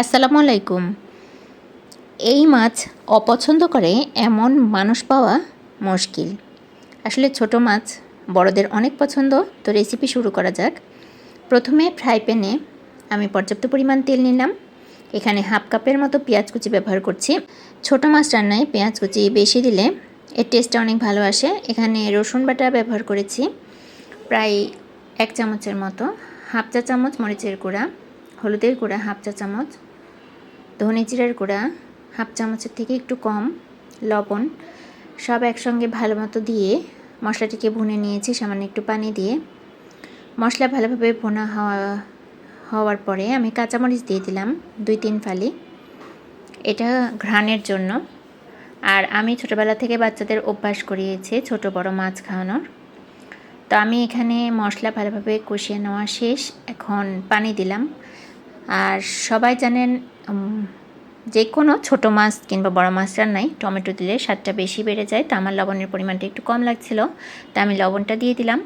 আসসালামু আলাইকুম এই মাছ অপছন্দ করে এমন মানুষ পাওয়া মুশকিল। আসলে ছোট মাছ বড়দের অনেক পছন্দ, তো রেসিপি শুরু করা যাক। প্রথমে ফ্রাই প্যানে আমি পর্যাপ্ত পরিমাণ তেল নিলাম। এখানে হাফ কাপের মতো পেঁয়াজ কুচি ব্যবহার করছি। ছোট মাছ রান্নায় পেঁয়াজ কুচি বেশি দিলে এর টেস্টটা অনেক ভালো আসে। এখানে রসুন বাটা ব্যবহার করেছি, প্রায় এক চামচের মতো। হাফ চা চামচ মরিচের গুঁড়া, হলুদের গুঁড়া হাফ চা চামচ। ধনে জিরার গুঁড়া, হাফ চামচের থেকে একটু কম, লবণ, সব একসঙ্গে ভালো মতো দিয়ে মশলাটিকে ভুনে নিয়েছি, সামান্য একটু পানি দিয়ে। মশলা ভালোভাবে ভোনা হওয়া, হওয়ার পরে আমি কাঁচামরিচ দিয়ে দিলাম দুই তিন ফালি। এটা ঘ্রাণের জন্য। আর আমি ছোটোবেলা থেকে বাচ্চাদের অভ্যাস করিয়েছি ছোট বড় মাছ খাওয়ানোর। তো আমি এখানে মশলা ভালোভাবে কষিয়ে নেওয়া শেষ। এখন পানি দিলাম। আর সবাই জানেন যে কোনো ছোটো মাছ কিংবা বড় মাছ রান্নায় টমেটো দিলে স্বাদটা বেশি বেড়ে যায়, তো আমার লবণের পরিমাণটা একটু কম লাগছিল, তা আমি লবণটা দিয়ে দিলাম।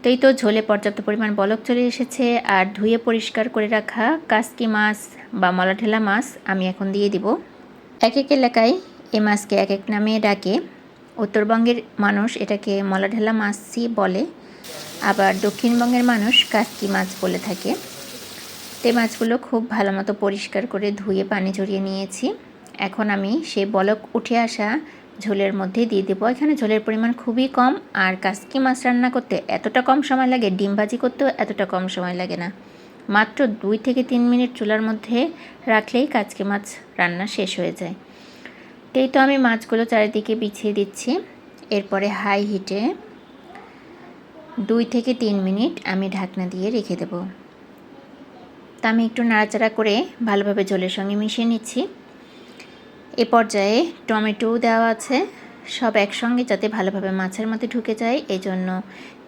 তো এই তো ঝোলে পর্যাপ্ত পরিমাণ বলক চলে এসেছে, আর ধুয়ে পরিষ্কার করে রাখা কাসকি মাছ বা মলাঠেলা মাছ আমি এখন দিয়ে দিব। এক এক এলাকায় এই মাছকে এক এক নামে ডাকে। উত্তরবঙ্গের মানুষ এটাকে মলাঢেলা মাছই বলে, আবার দক্ষিণবঙ্গের মানুষ কাসকি মাছ বলে থাকে। তো মাছগুলো খুব ভালো মতো পরিষ্কার করে ধুয়ে পানি ঝরিয়ে নিয়েছি। এখন আমি সেই বলক উঠে আসা ঝোলের মধ্যে দিয়ে দেবো। এখানে ঝোলের পরিমাণ খুবই কম আর কাসকি মাছ রান্না করতে এতটা কম সময় লাগে, ডিম ভাজি করতেও এতটা কম সময় লাগে না। মাত্র দুই থেকে তিন মিনিট চুলার মধ্যে রাখলেই কাচকি মাছ রান্না শেষ হয়ে যায়। তো এই তো আমি মাছগুলো চারিদিকে বিছিয়ে দিচ্ছি। এরপরে হাই হিটে দুই থেকে তিন মিনিট আমি ঢাকনা দিয়ে রেখে দেব। তা আমি একটু নাড়াচাড়া করে ভালোভাবে ঝোলের সঙ্গে মিশিয়ে নিচ্ছি। এ পর্যায়ে টমেটোও দেওয়া আছে, সব একসঙ্গে যাতে ভালোভাবে মাছের মধ্যে ঢুকে যায় এই জন্য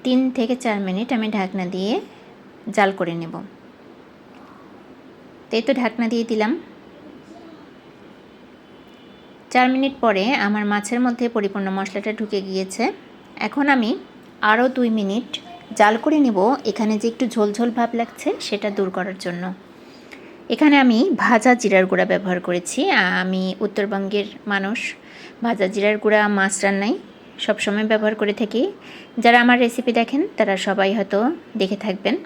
তিন থেকে চার মিনিট আমি ঢাকনা দিয়ে জাল করে নেব। তো এই তো ঢাকনা দিয়ে দিলাম। চার মিনিট পরে আমার মাছের মধ্যে পরিপূর্ণ মশলাটা ঢুকে গিয়েছে। এখন আমি আরও দুই মিনিট জাল করে নেব। এখানে যে একটু ঝোল ঝোল ভাব লাগছে, সেটা দূর করার জন্য। এখানে আমি ভাজা জিরার গুঁড়া ব্যবহার করেছি। আমি উত্তরবঙ্গের মানুষ। ভাজা জিরার গুঁড়া মাছ রান্নায় সবসময় ব্যবহার করে থাকি। যারা আমার রেসিপি দেখেন, তারা সবাই হয়তো দেখে থাকবেন।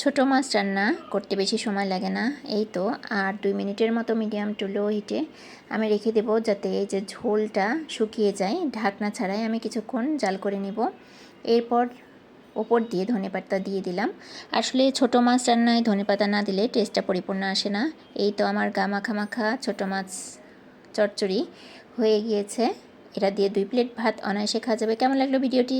ছোটো মাছ রান্না করতে বেশি সময় লাগে না, এই তো। আর দুই মিনিটের মতো মিডিয়াম টু লো হিটে আমি রেখে দেবো যাতে এই যে ঝোলটা শুকিয়ে যায়। ঢাকনা ছাড়াই আমি কিছুক্ষণ জাল করে নিব। এরপর ওপর দিয়ে ধনেপাতা দিয়ে দিলাম। আসলে ছোট মাছ রান্নায় ধনেপাতা না দিলে টেস্টটা পরিপূর্ণ আসে না। এই তো আমার গামাখা মাখা ছোটো মাছ চচ্চড়ি হয়ে গিয়েছে। এটা দিয়ে দুই প্লেট ভাত অনায়াসে খাওয়া যাবে। কেমন লাগল ভিডিওটি?